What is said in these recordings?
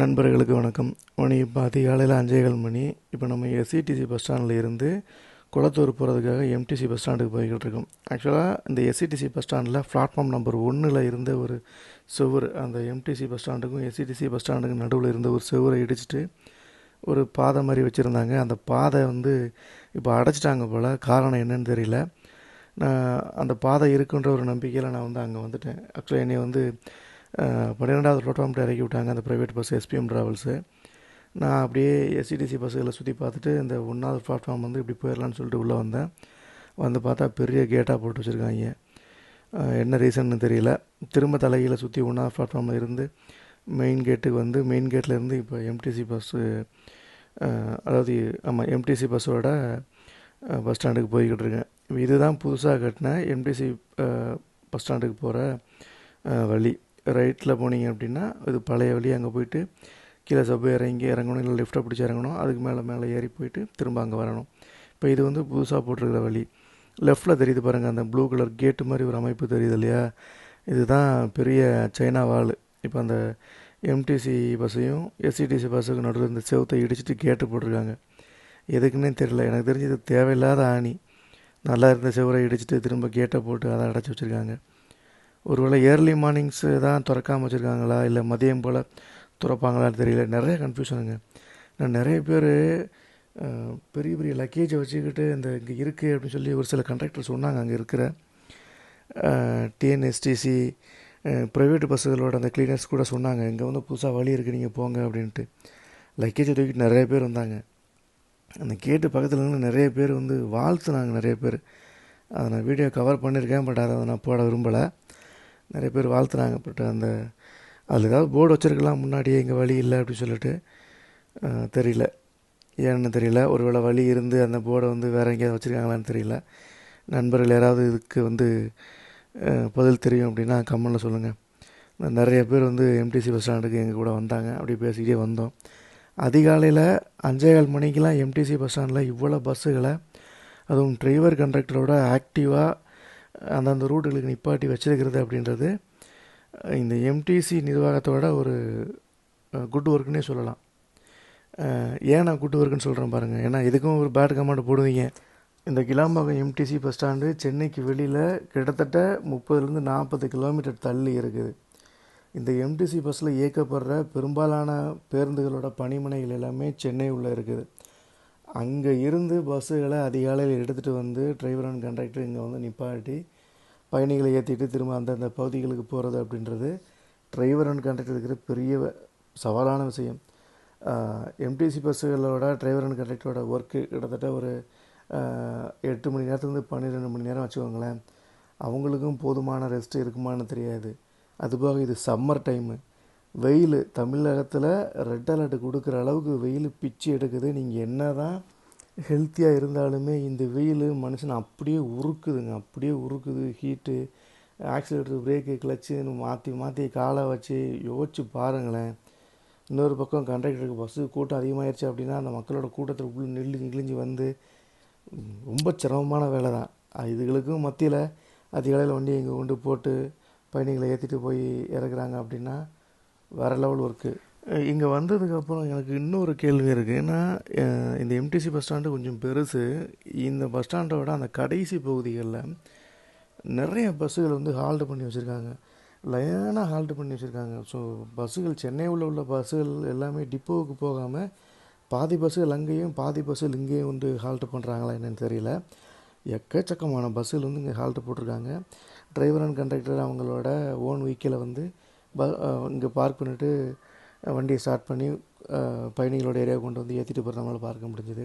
நண்பர்களுக்கு வணக்கம். மணி இப்போ அதிகாலையில் அஞ்சேகால் மணி. இப்போ நம்ம எஸ்சிடிசி பஸ் ஸ்டாண்டில் இருந்து குளத்தூர் போகிறதுக்காக எம்டிசி பஸ் ஸ்டாண்டுக்கு போய்கிட்டு இருக்கோம். ஆக்சுவலாக இந்த எஸ்சிடிசி பஸ் ஸ்டாண்டில் பிளாட்ஃபார்ம் நம்பர் ஒன்றில் இருந்த ஒரு சுவர் அந்த எம்டிசி பஸ் ஸ்டாண்டுக்கும் எஸ்சிடிசி பஸ் ஸ்டாண்டுக்கும் நடுவில் இருந்த ஒரு சுவரை இடிச்சிட்டு ஒரு பாதை மாதிரி வச்சுருந்தாங்க. அந்த பாதை வந்து இப்போ அடைச்சிட்டாங்க போல். காரணம் என்னன்னு தெரியல. நான் அந்த பாதை இருக்குன்ற ஒரு நம்பிக்கையில் நான் வந்து அங்கே வந்துட்டேன். ஆக்சுவலாக என்னை வந்து பன்னிரெண்டாவது ரோட்டோம்ட்டு இறக்கி விட்டாங்க அந்த ப்ரைவேட் பஸ் எஸ்பிஎம் ட்ராவல்ஸு நான் அப்படியே எஸ்சிடிசி பஸ்ஸுகளை சுற்றி பார்த்துட்டு இந்த ஒன்றாவது பிளாட்ஃபார்ம் வந்து இப்படி போயிடலான்னு சொல்லிட்டு உள்ளே வந்தேன். வந்து பார்த்தா பெரிய கேட்டாக போட்டு வச்சுருக்காங்க. என்ன ரீசன்னு தெரியல. திரும்ப தலையில் சுற்றி ஒன்றாவது பிளாட்ஃபார்மில் இருந்து மெயின் கேட்டுக்கு வந்து மெயின் கேட்லேருந்து இப்போ எம்டிசி பஸ்ஸு அதாவது ஆமாம் எம்டிசி பஸ்ஸோட பஸ் ஸ்டாண்டுக்கு போய்கிட்டு இருக்கேன். இதுதான் புதுசாக கட்டின எம்டிசி பஸ் ஸ்டாண்டுக்கு போகிற வழி. ரைட்டில் போனீங்க அப்படின்னா இது பழைய வழி. அங்கே போயிட்டு கீழே சப்வே இறங்கி இறங்கணும் இல்லை லிஃப்ட்டை பிடிச்சி இறங்கணும் அதுக்கு மேலே மேலே ஏறி போயிட்டு திரும்ப அங்கே வரணும். இப்போ இது வந்து புதுசாக போட்டிருக்கிற வழி. லெஃப்ட்டில் தெரியுது பாருங்கள் அந்த ப்ளூ கலர் கேட்டு மாதிரி ஒரு அமைப்பு தெரியுது இல்லையா? இதுதான் பெரிய சைனா வால் இப்போ அந்த எம்டிசி பஸ்ஸையும் எஸ்சிடிசி பஸ்ஸுக்கு நடுவில் இந்த செவத்தை இடிச்சிட்டு கேட்டு போட்டிருக்காங்க. எதுக்குன்னே தெரியல. எனக்கு தெரிஞ்சு இது தேவையில்லாத ஆணி. நல்லா இருந்த செவரை இடிச்சிட்டு திரும்ப கேட்டை போட்டு அதை அடைச்சி வச்சுருக்காங்க. ஒருவேளை ஏர்லி மார்னிங்ஸு தான் திறக்காமல் வச்சுருக்காங்களா? இல்லை மதியம் போல் திறப்பாங்களான்னு தெரியல. நிறைய கன்ஃபியூஷனுங்க நான் நிறைய பேர் பெரிய பெரிய லக்கேஜை வச்சுக்கிட்டு இந்த இங்கே இருக்குது அப்படின்னு சொல்லி ஒரு சில கண்டக்டர் சொன்னாங்க அங்கே இருக்கிற டிஎன்எஸ்டிசி ப்ரைவேட் பஸ்ஸுகளோட அந்த கிளீனர்ஸ் கூட சொன்னாங்க. இங்கே வந்து புதுசாக வழி இருக்குது நீங்கள் போங்க அப்படின்ட்டு. லக்கேஜை தூக்கிட்டு நிறைய பேர் வந்தாங்க. அந்த கேட்டு பக்கத்தில் இருந்து நிறைய பேர் வந்து வாழ்த்துனாங்க நிறைய பேர். அதை நான் வீடியோ கவர் பண்ணியிருக்கேன் பட் அதை நான் போட விரும்பலை. நிறைய பேர் வாழ்த்துனாங்க பட் அந்த அதில் ஏதாவது போர்டு வச்சுருக்கலாம் முன்னாடியே இங்கே வழி இல்லை அப்படின்னு சொல்லிட்டு. தெரியல. ஏன்னு தெரியல? ஒருவேளை வழி இருந்து அந்த போர்டை வந்து வேறு எங்கேயாவது வச்சுருக்காங்களான்னு தெரியல. நண்பர்கள் யாராவது இதுக்கு வந்து பதில் தெரியும் அப்படின்னா கமெண்டில் சொல்லுங்கள் நிறைய பேர் வந்து எம்டிசி பஸ் ஸ்டாண்டுக்கு எங்கள் கூட வந்தாங்க. அப்படி பேசிக்கிட்டே வந்தோம். அதிகாலையில் அஞ்சேகால் மணிக்கெலாம் எம்டிசி பஸ் ஸ்டாண்டில் இவ்வளோ பஸ்ஸுகளை அதுவும் டிரைவர் கண்டக்டரோட ஆக்டிவாக அந்தந்த ரூட்டுகளுக்கு நிப்பாட்டி வச்சிருக்கிறது அப்படின்றது இந்த எம்டிசி நிர்வாகத்தோட ஒரு குட் ஒர்க்குன்னே சொல்லலாம். ஏன் நான் குட் ஒர்க்குன்னு சொல்கிறேன் பாருங்கள் ஏன்னா இதுக்கும் ஒரு பேட் கமெண்ட் போடுவீங்க. இந்த கிளாம்பாக்கம் எம்டிசி பஸ் ஸ்டாண்டு சென்னைக்கு வெளியில் கிட்டத்தட்ட முப்பதுலேருந்து நாற்பது கிலோமீட்டர் தள்ளி இருக்குது. இந்த எம்டிசி பஸ்ஸில் இயக்கப்படுற பெரும்பாலான பேருந்துகளோட பணிமனைகள் எல்லாமே சென்னை உள்ளே இருக்குது. அங்கே இருந்து பஸ்ஸுகளை அதிகாலையில் எடுத்துகிட்டு வந்து டிரைவர் அண்ட் கண்டக்டர் இங்கே வந்து நிப்பாட்டி பயணிகளை ஏற்றிட்டு திரும்ப அந்தந்த பகுதிகளுக்கு போகிறது அப்படின்றது டிரைவர் அண்ட் கண்டக்டர் இருக்கிற பெரிய சவாலான விஷயம். எம்டிசி பஸ்ஸுகளோட டிரைவர் அண்ட் கண்டக்டரோட ஒர்க்கு கிட்டத்தட்ட ஒரு எட்டு மணி நேரத்துலேருந்து பன்னிரெண்டு மணி நேரம் வச்சுக்கோங்களேன். அவங்களுக்கும் போதுமான ரெஸ்ட் இருக்குமான்னு தெரியாது. அதுபோக இது சம்மர் டைமு வெயில் தமிழகத்தில் ரெட் அலர்ட் கொடுக்குற அளவுக்கு வெயில் பிச்சு எடுக்குது. நீங்கள் என்ன தான் ஹெல்த்தியாக இருந்தாலுமே இந்த வெயில் மனுஷனை அப்படியே உருக்குதுங்க. அப்படியே உருக்குது. ஹீட்டு ஆக்சிலேட்டர் பிரேக்கு கிளச்சு மாற்றி மாற்றி காலை வச்சு யோசிச்சு பாருங்களேன். இன்னொரு பக்கம் கண்டக்டருக்கு பஸ்ஸு கூட்டம் அதிகமாகிடுச்சு அப்படின்னா அந்த மக்களோட கூட்டத்தில் உள்ள நெல்லு கிழிஞ்சு வந்து ரொம்ப சிரமமான வேலை தான் இதுகளுக்கும் மத்தியில் அதிகாலையில் வண்டி இங்கே கொண்டு போட்டு பயணிகளை ஏற்றிட்டு போய் இறக்குறாங்க அப்படின்னா வேறு லெவல் ஒர்க்கு இங்கே வந்ததுக்கப்புறம் எனக்கு இன்னொரு கேள்வி இருக்குது ஏன்னா இந்த எம்டிசி பஸ் ஸ்டாண்டு கொஞ்சம் பெருசு. இந்த பஸ் ஸ்டாண்டோட அந்த கடைசி பகுதிகளில் நிறைய பஸ்ஸுகள் வந்து ஹால்ட் பண்ணி வச்சுருக்காங்க. லைனாக ஹால்ட் பண்ணி வச்சுருக்காங்க. ஸோ பஸ்ஸுகள் சென்னை உள்ள உள்ள பஸ்ஸுகள் எல்லாமே டிப்போவுக்கு போகாமல் பாதி பஸ்ஸுகள் அங்கேயும் பாதி பஸ்ஸுகள் இங்கேயும் வந்து ஹால்ட் பண்ணுறாங்களா என்னென்னு தெரியல. எக்கச்சக்கமான பஸ்ஸுகள் வந்து இங்கே ஹால்ட் போட்டிருக்காங்க. டிரைவர் அண்ட் கண்டக்டர் அவங்களோட ஓன் வெஹிக்கிளை வந்து இங்கே பார்க் பண்ணிவிட்டு வண்டியை ஸ்டார்ட் பண்ணி பயணிகளோட ஏரியா கொண்டு வந்து ஏற்றிட்டு போகிற நம்மளால் பார்க்க முடிஞ்சுது.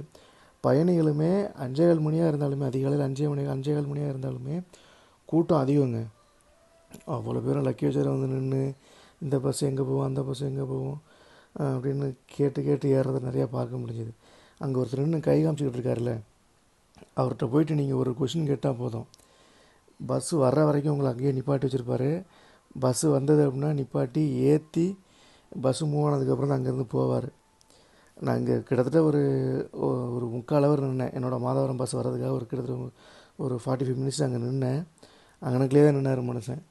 பயணிகளுமே அஞ்சேகால் மணியாக இருந்தாலுமே அதிகாலையில் அஞ்சே மணி அஞ்சேகால் மணியாக இருந்தாலுமே கூட்டம் அதிகங்க. அவ்வளோ பேரும் லக்கேஜரை வந்து நின்று இந்த பஸ் எங்கே போவோம் அந்த பஸ் எங்கே போவோம் அப்படின்னு கேட்டு கேட்டு ஏறுறத நிறையா பார்க்க முடிஞ்சுது. அங்கே ஒருத்தர் நின்று கை காமிச்சிக்கிட்டு இருக்காருல்ல அவர்கிட்ட போயிட்டு நீங்கள் ஒரு கொஷின் கேட்டால் போதும். பஸ்ஸு வர்ற வரைக்கும் உங்களை அங்கேயே நிப்பாட்டி வச்சுருப்பாரு. பஸ்ஸு வந்தது அப்படின்னா நிப்பாட்டி ஏற்றி பஸ்ஸு மூவ் ஆனதுக்கப்புறம் தான் அங்கேருந்து போவார். நான் இங்கே கிட்டத்தட்ட ஒரு ஒரு முக்கால் அவர் நின்னேன். என்னோடய மாதவரம் பஸ் வர்றதுக்காக ஒரு கிட்டத்தட்ட ஒரு ஃபார்ட்டி ஃபைவ் மினிட்ஸ் அங்கே நின்னேன். அங்கனக்குள்ளே தான் நின்னார் மனுஷன்.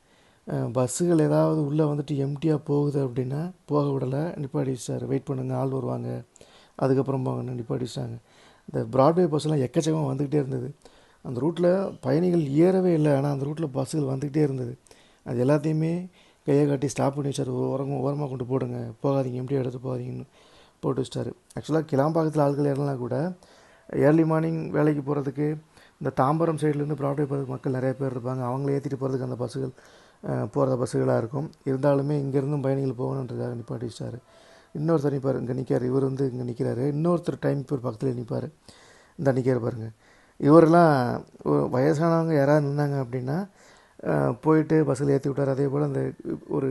பஸ்ஸுகள் ஏதாவது உள்ளே வந்துட்டு எம்டியாக போகுது அப்படின்னா போக விடலை. நிப்பாடி வச்சார் வெயிட் பண்ணுங்கள் ஆள் வருவாங்க. அதுக்கப்புறம் போங்க நிப்பாட்டி வச்சிட்டாங்க. இந்த ப்ராட்வே பஸ்ஸெல்லாம் எக்கச்சக்கமாக வந்துக்கிட்டே இருந்தது. அந்த ரூட்டில் பயணிகள் ஏறவே இல்லை. ஆனால் அந்த ரூட்டில் பஸ்ஸுகள் வந்துக்கிட்டே இருந்தது. அது எல்லாத்தையுமே கையை காட்டி ஸ்டாப் பண்ணி வச்சார். ஒரு ஓரமாக ஓரமாக கொண்டு போடுங்க. போகாதீங்க. எப்படி எடுத்து போகாதீங்கன்னு போட்டு வச்சிட்டாரு. ஆக்சுவலாக கிளாம்பாக்கத்தில் ஆட்கள் ஏறலாம் கூட ஏர்லி மார்னிங் வேலைக்கு போகிறதுக்கு இந்த தாம்பரம் சைட்லேருந்து ப்ராட்வே போகிறதுக்கு மக்கள் நிறைய பேர் இருப்பாங்க. அவங்கள ஏற்றிட்டு போகிறதுக்கு அந்த பஸ்ஸுகள் போகிற பஸ்ஸுகளாக இருக்கும். இருந்தாலுமே இங்கேருந்தும் பயணிகள் போகணுன்றதாக நிப்பாட்டி வச்சிட்டாரு. இன்னொருத்தர் நிற்பார் இங்கே நிற்கிறார் இவர் வந்து இங்கே நிற்கிறாரு இன்னொருத்தர் டைம் இவர் பக்கத்தில் நிற்பார் இந்த நிற்கிற பாருங்கள் இவரெல்லாம் வயசானவங்க யாராவது நின்னாங்க அப்படின்னா போயிட்டு பஸ்ஸில் ஏற்றி விட்டார். அதே போல் அந்த ஒரு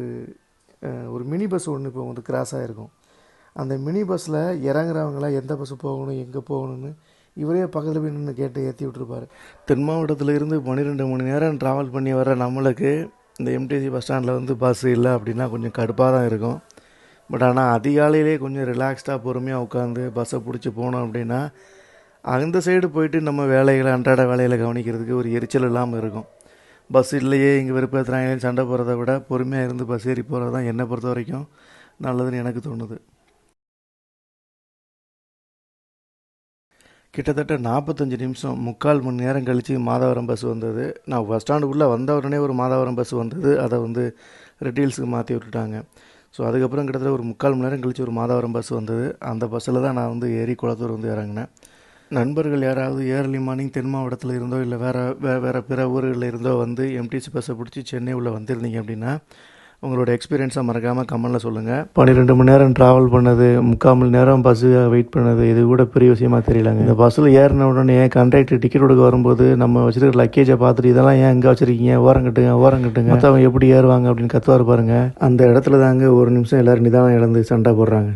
ஒரு மினி பஸ் ஒன்று இப்போ வந்து கிராஸ் ஆகிருக்கும் அந்த மினி பஸ்ஸில் இறங்குறவங்களாம் எந்த பஸ்ஸு போகணும் எங்கே போகணும்னு இவரே பக்கத்தில் போய் நின்று கேட்டு ஏற்றி விட்டுருப்பார். தென் மாவட்டத்தில் இருந்து பன்னிரெண்டு மணி நேரம் ட்ராவல் பண்ணி வர நம்மளுக்கு இந்த எம்டிசி பஸ் ஸ்டாண்டில் வந்து பஸ் இல்லை அப்படின்னா கொஞ்சம் கடுப்பாக தான் இருக்கும். பட் ஆனால் அதிகாலையிலே கொஞ்சம் ரிலாக்ஸ்டாக பொறுமையாக உட்காந்து பஸ்ஸை பிடிச்சி போனோம் அப்படின்னா அந்த சைடு போயிட்டு நம்ம வேலைகளை அன்றாட வேலையில் கவனிக்கிறதுக்கு ஒரு எரிச்சல் இல்லாமல் இருக்கும். பஸ் இல்லையே இங்கே விருப்பத்துறாங்க சண்டை போகிறத விட பொறுமையாக இருந்து பஸ் ஏறி போகிறது தான் என்னை பொறுத்த வரைக்கும் நல்லதுன்னு எனக்கு தோணுது. கிட்டத்தட்ட நாற்பத்தஞ்சு நிமிஷம் முக்கால் மணி நேரம் கழித்து மாதவரம் பஸ் வந்தது. நான் பஸ் ஸ்டாண்டுக்குள்ளே வந்த உடனே ஒரு மாதவரம் பஸ் வந்தது. அதை வந்து ரெட்டீல்ஸுக்கு மாற்றி விட்டுட்டாங்க. ஸோ அதுக்கப்புறம் கிட்டத்தட்ட ஒரு முக்கால் மணி நேரம் கழித்து ஒரு மாதவரம் பஸ் வந்தது. அந்த பஸ்ஸில் தான் நான் வந்து ஏறி குளத்தூர் வந்து இறங்கினேன். நண்பர்கள் யாராவது ஏர்லி மார்னிங் தென் மாவட்டத்தில் இருந்தோ இல்லை வேறு வே வேறு பிற ஊர்களில் இருந்தோ வந்து எம்டிசி பஸ்ஸை பிடிச்சி சென்னை உள்ள வந்திருந்தீங்க அப்படின்னா உங்களோட எக்ஸ்பீரியன்ஸை மறக்காமல் கமெண்டில் சொல்லுங்கள் பன்னிரெண்டு மணி நேரம் ட்ராவல் பண்ணது முக்கால் மணி நேரம் பஸ்ஸுக்காக வெயிட் பண்ணது இது கூட பெரிய விஷயமா தெரியலங்க. இந்த பஸ்ஸில் ஏறின உடனே கண்டக்டர் டிக்கெட் கொடுக்க வரும்போது நம்ம வச்சிருக்கிற லக்கேஜை பார்த்துட்டு இதெல்லாம் ஏன் எங்கே வச்சிருக்கீங்க? ஓரம் கட்டுங்க ஓரம் கட்டுங்க. மற்றவங்க எப்படி ஏறுவாங்க அப்படின்னு கத்துவார் பாருங்க. அந்த இடத்துல தாங்க ஒரு நிமிஷம் எல்லாரும் நிதானம் இழந்து சண்டை போடுறாங்க.